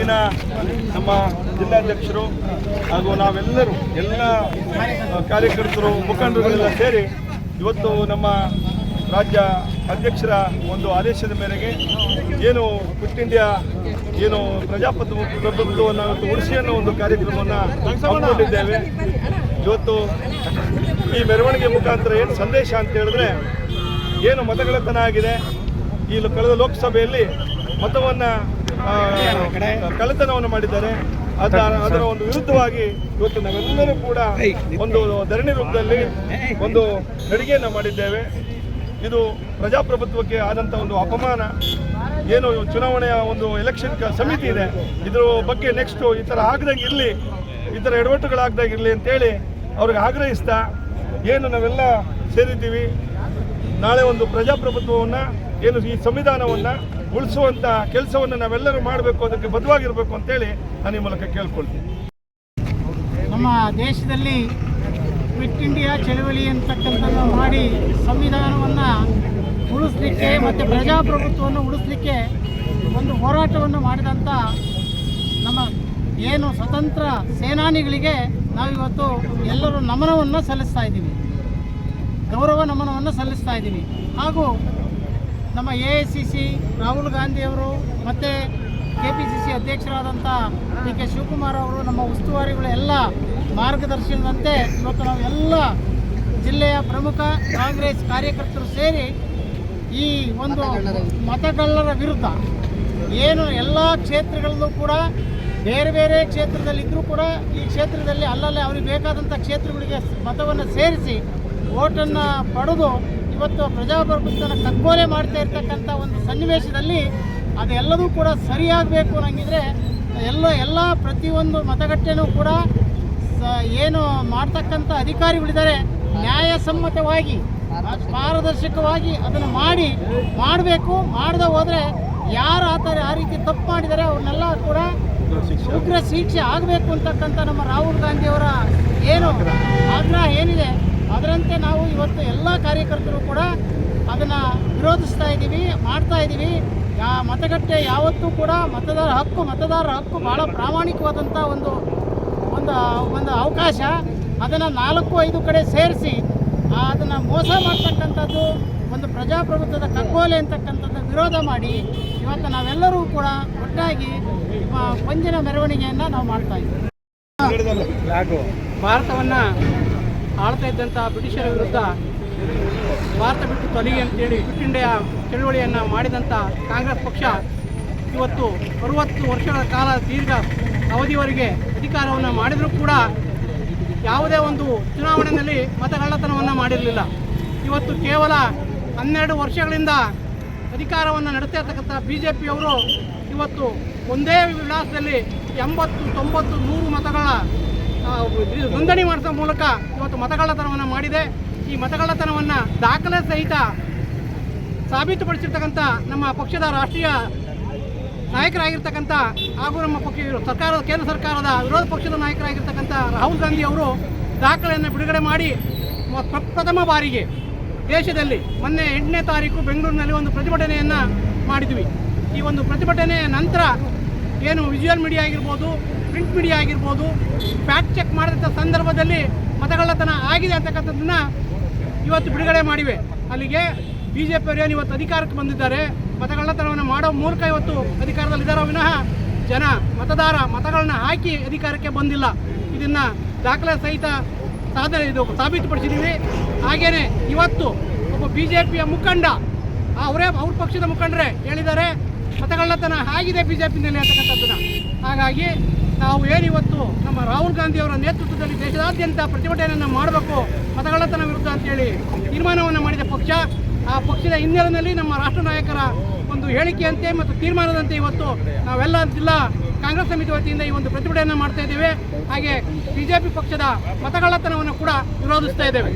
ದಿನ ನಮ್ಮ ಜಿಲ್ಲಾಧ್ಯಕ್ಷರು ಹಾಗೂ ನಾವೆಲ್ಲರೂ ಎಲ್ಲ ಕಾರ್ಯಕರ್ತರು, ಮುಖಂಡರುಗಳೆಲ್ಲ ಸೇರಿ ಇವತ್ತು ನಮ್ಮ ರಾಜ್ಯ ಅಧ್ಯಕ್ಷರ ಒಂದು ಆದೇಶದ ಮೇರೆಗೆ ಏನು ಕ್ವಿಟ್ ಇಂಡಿಯಾ ಏನು ಪ್ರಜಾಪ್ರಭು, ಪ್ರಭುತ್ವವನ್ನು ಉಳಿಸಿ ಅನ್ನೋ ಒಂದು ಕಾರ್ಯಕ್ರಮವನ್ನು ಹಮ್ಮಿಕೊಂಡಿದ್ದೇವೆ. ಇವತ್ತು ಈ ಮೆರವಣಿಗೆ ಮುಖಾಂತರ ಏನು ಸಂದೇಶ ಅಂತ ಹೇಳಿದ್ರೆ, ಏನು ಮತಗಳತನ ಆಗಿದೆ. ಈ ಕಳೆದ ಲೋಕಸಭೆಯಲ್ಲಿ ಮತವನ್ನು ಕಳ್ಳತನವನ್ನು ಮಾಡಿದ್ದಾರೆ. ಅದರ ಅದರ ಒಂದು ವಿರುದ್ಧವಾಗಿ ಇವತ್ತು ನಾವೆಲ್ಲರೂ ಕೂಡ ಒಂದು ಧರಣಿ ರೂಪದಲ್ಲಿ ಒಂದು ನಡಿಗೆಯನ್ನು ಮಾಡಿದ್ದೇವೆ. ಇದು ಪ್ರಜಾಪ್ರಭುತ್ವಕ್ಕೆ ಆದಂಥ ಒಂದು ಅಪಮಾನ. ಏನು ಚುನಾವಣೆಯ ಒಂದು ಎಲೆಕ್ಷನ್ ಸಮಿತಿ ಇದೆ. ಇದ್ರ ಬಗ್ಗೆ ನೆಕ್ಸ್ಟ್ ಈ ಥರ ಆಗದಂಗೆ ಇರಲಿ. ಈ ಥರ ಎಡವಟ್ಟುಗಳಾಗದಾಗಿರ್ಲಿ ಇರಲಿ ಅಂತೇಳಿ ಅವ್ರಿಗೆ ಆಗ್ರಹಿಸ್ತಾ ಏನು ನಾವೆಲ್ಲ ಸೇರಿದ್ದೀವಿ. ನಾಳೆ ಒಂದು ಪ್ರಜಾಪ್ರಭುತ್ವವನ್ನು, ಏನು ಈ ಸಂವಿಧಾನವನ್ನು ಉಳಿಸುವಂಥ ಕೆಲಸವನ್ನು ನಾವೆಲ್ಲರೂ ಮಾಡಬೇಕು, ಅದಕ್ಕೆ ಬದ್ಧವಾಗಿರಬೇಕು ಅಂತೇಳಿ ನಾನು ಈ ಮೂಲಕ ಕೇಳ್ಕೊಳ್ತೀನಿ. ನಮ್ಮ ದೇಶದಲ್ಲಿ ಕ್ವಿಟ್ ಇಂಡಿಯಾ ಚಳವಳಿ ಅಂತಕ್ಕಂಥದ್ದು ಮಾಡಿ ಸಂವಿಧಾನವನ್ನು ಉಳಿಸ್ಲಿಕ್ಕೆ ಮತ್ತು ಪ್ರಜಾಪ್ರಭುತ್ವವನ್ನು ಉಳಿಸ್ಲಿಕ್ಕೆ ಒಂದು ಹೋರಾಟವನ್ನು ಮಾಡಿದಂಥ ನಮ್ಮ ಏನು ಸ್ವತಂತ್ರ ಸೇನಾನಿಗಳಿಗೆ ನಾವಿವತ್ತು ಎಲ್ಲರೂ ನಮನವನ್ನು ಸಲ್ಲಿಸ್ತಾ ಇದ್ದೀವಿ. ಗೌರವ ನಮನವನ್ನು ಸಲ್ಲಿಸ್ತಾ ಇದ್ದೀವಿ ಹಾಗೂ ನಮ್ಮ A I C C Rahul ಗಾಂಧಿಯವರು ಮತ್ತು ಕೆ ಪಿ ಸಿ ಸಿ ಅಧ್ಯಕ್ಷರಾದಂಥ ಡಿ ಕೆ ಶಿವಕುಮಾರ್ ಅವರು ನಮ್ಮ ಉಸ್ತುವಾರಿಗಳು ಎಲ್ಲ ಮಾರ್ಗದರ್ಶನದಂತೆ ಇವತ್ತು ನಾವು ಎಲ್ಲ ಜಿಲ್ಲೆಯ ಪ್ರಮುಖ ಕಾಂಗ್ರೆಸ್ ಕಾರ್ಯಕರ್ತರು ಸೇರಿ ಈ ಒಂದು ಮತಗಳ್ಳರ ವಿರುದ್ಧ ಏನು ಎಲ್ಲ ಕ್ಷೇತ್ರಗಳಲ್ಲೂ ಕೂಡ, ಬೇರೆ ಬೇರೆ ಕ್ಷೇತ್ರದಲ್ಲಿದ್ದರೂ ಕೂಡ ಈ ಕ್ಷೇತ್ರದಲ್ಲಿ ಅಲ್ಲಲ್ಲೇ ಅವ್ರಿಗೆ ಬೇಕಾದಂಥ ಕ್ಷೇತ್ರಗಳಿಗೆ ಮತವನ್ನು ಸೇರಿಸಿ ಓಟನ್ನು ಪಡೆದು ಇವತ್ತು ಪ್ರಜಾಪ್ರಭುತ್ವನ ಕಗ್ಗೋಲೆ ಮಾಡ್ತಾ ಇರ್ತಕ್ಕಂಥ ಒಂದು ಸನ್ನಿವೇಶದಲ್ಲಿ ಅದೆಲ್ಲದೂ ಕೂಡ ಸರಿಯಾಗಬೇಕು ಅನ್ನಂಗಿದ್ರೆ ಎಲ್ಲ ಎಲ್ಲ ಪ್ರತಿಯೊಂದು ಮತಗಟ್ಟೆನೂ ಕೂಡ ಸ- ಏನು ಮಾಡ್ತಕ್ಕಂಥ ಅಧಿಕಾರಿಗಳಿದ್ದಾರೆ, ನ್ಯಾಯಸಮ್ಮತವಾಗಿ, ಪಾರದರ್ಶಕವಾಗಿ ಅದನ್ನು ಮಾಡಿ, ಮಾಡಬೇಕು, ಮಾಡದೆ ಹೋದರೆ ಯಾರು ಆ ಥರ ಆ ರೀತಿ ತಪ್ಪು ಮಾಡಿದರೆ ಅವ್ರನ್ನೆಲ್ಲ ಕೂಡ ಉಗ್ರ ಶಿಕ್ಷೆ ಆಗಬೇಕು ಅಂತಕ್ಕಂಥ ನಮ್ಮ ರಾಹುಲ್ ಗಾಂಧಿಯವರ ಏನು ಆಗ್ರಹ ಇವತ್ತು ಎಲ್ಲ ಕಾರ್ಯಕರ್ತರು ಕೂಡ ಅದನ್ನು ವಿರೋಧಿಸ್ತಾ ಇದ್ದೀವಿ, ಮಾಡ್ತಾ ಇದ್ದೀವಿ. ಯಾ ಮತಗಟ್ಟೆ ಯಾವತ್ತೂ ಕೂಡ ಮತದಾರ ಹಕ್ಕು, ಮತದಾರರ ಹಕ್ಕು ಭಾಳ ಪ್ರಾಮಾಣಿಕವಾದಂಥ ಒಂದು ಒಂದು ಒಂದು ಅವಕಾಶ. ಅದನ್ನು ನಾಲ್ಕು, ಐದು ಕಡೆ ಸೇರಿಸಿ ಅದನ್ನು ಮೋಸ ಮಾಡ್ತಕ್ಕಂಥದ್ದು, ಒಂದು ಪ್ರಜಾಪ್ರಭುತ್ವದ ಕಗ್ಗೋಲೆ ಅಂತಕ್ಕಂಥದ್ದು ವಿರೋಧ ಮಾಡಿ, ಇವತ್ತು ನಾವೆಲ್ಲರೂ ಕೂಡ ಒಟ್ಟಾಗಿ ಪಂಜಿನ ಮೆರವಣಿಗೆಯನ್ನು ನಾವು ಮಾಡ್ತಾ ಇದ್ದೀವಿ. ಭಾರತವನ್ನು ಆಳ್ತಾ ಇದ್ದಂಥ ಬ್ರಿಟಿಷರ ವಿರುದ್ಧ ಭಾರತ ಬಿಟ್ಟು ತೊಲಗಿ ಅಂತೇಳಿ ಕ್ವಿಟ್ ಇಂಡಿಯಾ ಚಳುವಳಿಯನ್ನು ಮಾಡಿದಂಥ ಕಾಂಗ್ರೆಸ್ ಪಕ್ಷ ಇವತ್ತು ಅರುವತ್ತು ವರ್ಷಗಳ ಕಾಲ ದೀರ್ಘ ಅವಧಿವರೆಗೆ ಅಧಿಕಾರವನ್ನು ಮಾಡಿದರೂ ಕೂಡ ಯಾವುದೇ ಒಂದು ಚುನಾವಣೆಯಲ್ಲಿ ಮತಗಳ್ಳತನವನ್ನು ಮಾಡಿರಲಿಲ್ಲ. ಇವತ್ತು ಕೇವಲ ಹನ್ನೆರಡು ವರ್ಷಗಳಿಂದ ಅಧಿಕಾರವನ್ನು ನಡೆಸ್ತಾ ಬಿ ಜೆ ಪಿಯವರು ಇವತ್ತು ಒಂದೇ ವಿಳಾಸದಲ್ಲಿ ಎಂಬತ್ತು, ತೊಂಬತ್ತು, ನೂರು ಮತಗಳ ನೋಂದಣಿ ಮಾಡಿಸೋ ಮೂಲಕ ಇವತ್ತು ಮತಗಳ್ಳತನವನ್ನು ಮಾಡಿದೆ. ಈ ಮತಗಳ್ಳತನವನ್ನು ದಾಖಲೆ ಸಹಿತ ಸಾಬೀತುಪಡಿಸಿರ್ತಕ್ಕಂಥ ನಮ್ಮ ಪಕ್ಷದ ರಾಷ್ಟ್ರೀಯ ನಾಯಕರಾಗಿರ್ತಕ್ಕಂಥ ಹಾಗೂ ನಮ್ಮ ಪಕ್ಷ ಸರ್ಕಾರದ ಕೇಂದ್ರ ಸರ್ಕಾರದ ವಿರೋಧ ಪಕ್ಷದ ನಾಯಕರಾಗಿರ್ತಕ್ಕಂಥ ರಾಹುಲ್ ಗಾಂಧಿ ಅವರು ದಾಖಲೆಯನ್ನು ಬಿಡುಗಡೆ ಮಾಡಿ ಪ್ರಪ್ರಥಮ ಪ್ರ- ಪ್ರಥಮ ಬಾರಿಗೆ ದೇಶದಲ್ಲಿ ಮೊನ್ನೆ ಎಂಟನೇ ತಾರೀಕು ಬೆಂಗಳೂರಿನಲ್ಲಿ ಒಂದು ಪ್ರತಿಭಟನೆಯನ್ನು ಮಾಡಿದ್ವಿ. ಈ ಒಂದು ಪ್ರತಿಭಟನೆಯ ನಂತರ ಏನು ವಿಜುವಲ್ ಮೀಡಿಯಾ ಆಗಿರ್ಬೋದು ಪ್ರಿಂಟ್ ಮೀಡಿಯಾ ಆಗಿರ್ಬೋದು ಫ್ಯಾಕ್ಟ್ ಚೆಕ್ ಮಾಡಿದಂಥ ಸಂದರ್ಭದಲ್ಲಿ ಮತಗಳ್ಳತನ ಆಗಿದೆ ಅಂತಕ್ಕಂಥದ್ದನ್ನ ಇವತ್ತು ಬಿಡುಗಡೆ ಮಾಡಿವೆ. ಅಲ್ಲಿಗೆ ಬಿ ಜೆ ಪಿಯವರು ಇವತ್ತು ಅಧಿಕಾರಕ್ಕೆ ಬಂದಿದ್ದಾರೆ, ಮತಗಳ್ಳತನವನ್ನು ಮಾಡೋ ಮೂಲಕ ಇವತ್ತು ಅಧಿಕಾರದಲ್ಲಿದ್ದಾರೋ ವಿನಃ ಜನ, ಮತದಾರ ಮತಗಳನ್ನ ಹಾಕಿ ಅಧಿಕಾರಕ್ಕೆ ಬಂದಿಲ್ಲ. ಇದನ್ನು ದಾಖಲೆ ಸಹಿತ ಸಾಧನೆ ಇದು ಸಾಬೀತುಪಡಿಸಿದ್ದೀವಿ. ಹಾಗೆಯೇ ಇವತ್ತು ಒಬ್ಬ ಬಿ ಜೆ ಪಿಯ ಮುಖಂಡ ಅವರೇ, ಅವ್ರ ಪಕ್ಷದ ಮುಖಂಡರೇ ಹೇಳಿದ್ದಾರೆ ಮತಗಳ್ಳತನ ಆಗಿದೆ ಬಿ ಜೆ ಪಿನಲ್ಲಿ ಅಂತಕ್ಕಂಥದ್ದನ್ನು. ಹಾಗಾಗಿ ನಾವು ಏನಿವತ್ತು ನಮ್ಮ ರಾಹುಲ್ ಗಾಂಧಿಯವರ ನೇತೃತ್ವದಲ್ಲಿ ದೇಶದಾದ್ಯಂತ ಪ್ರತಿಭಟನೆಯನ್ನು ಮಾಡಬೇಕು, ಮತಗಳ್ಳತನ ವಿರುದ್ಧ ಅಂತೇಳಿ ತೀರ್ಮಾನವನ್ನು ಮಾಡಿದ ಪಕ್ಷ, ಆ ಪಕ್ಷದ ಹಿನ್ನೆಲೆಯಲ್ಲಿ ನಮ್ಮ ರಾಷ್ಟ್ರ ನಾಯಕರ ಒಂದು ಹೇಳಿಕೆಯಂತೆ ಮತ್ತು ತೀರ್ಮಾನದಂತೆ ಇವತ್ತು ನಾವೆಲ್ಲ ಜಿಲ್ಲಾ ಕಾಂಗ್ರೆಸ್ ಸಮಿತಿ ವತಿಯಿಂದ ಈ ಒಂದು ಪ್ರತಿಭಟನೆಯನ್ನು ಮಾಡ್ತಾ ಇದ್ದೇವೆ. ಹಾಗೆ ಬಿಜೆಪಿ ಪಕ್ಷದ ಮತಗಳ್ಳತನವನ್ನು ಕೂಡ ವಿರೋಧಿಸ್ತಾ ಇದ್ದೇವೆ.